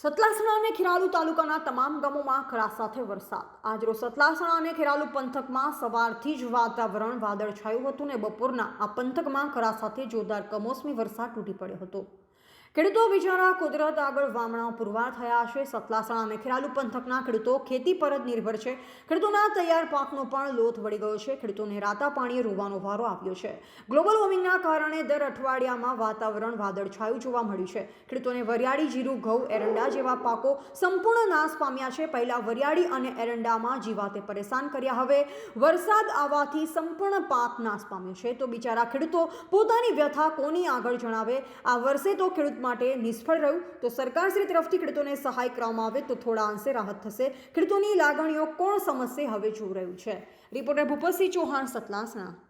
સતલાસણા અને ખેરાલુ તાલુકાના તમામ ગામોમાં ખરા સાથે વરસાદ. આજરોજ સતલાસણા અને ખેરાલુ પંથકમાં સવારથી જ વાતાવરણ વાદળછાયું હતું ને બપોરના આ પંથકમાં ખરા સાથે જોરદાર કમોસમી વરસાદ તૂટી પડ્યો હતો. ખેડૂતો બિચારા કુદરત આગળ વામણા પુરવાર થયા છે સતલાસણા અને ખેરાલુ પંથકના ખેડૂતો ખેતી પર જ નિર્ભર છે. ખેડૂતોના તૈયાર પાકનો પણ લોથ વળી ગયો છે. ખેડૂતોને રાતા પાણીએ રોવાનો વારો આવ્યો છે. ગ્લોબલ વોર્મિંગના કારણે દર અઠવાડિયામાં વાતાવરણ વાદળછાયું જોવા મળ્યું છે. ખેડૂતોને વરિયાળી, જીરું, ઘઉં, એરંડા જેવા પાકો સંપૂર્ણ નાશ પામ્યા છે. પહેલાં વરિયાળી અને એરંડામાં જીવાતે પરેશાન કર્યા. હવે વરસાદ આવવાથી સંપૂર્ણ પાક નાશ પામ્યો છે. તો બિચારા ખેડૂતો પોતાની વ્યથા કોની આગળ જણાવે? આ વર્ષે તો માટે નિષ્ફળ રહ્યું. તો સરકારશ્રી તરફથી ખેડૂતોને સહાય કરવામાં આવે તો થોડા અંશે રાહત થશે. ખેડૂતોની લાગણીઓ કોણ સમજશે? હવે જોઈ રહ્યું છે. રિપોર્ટર ભૂપતસિંહ ચૌહાણ સતલાસણા.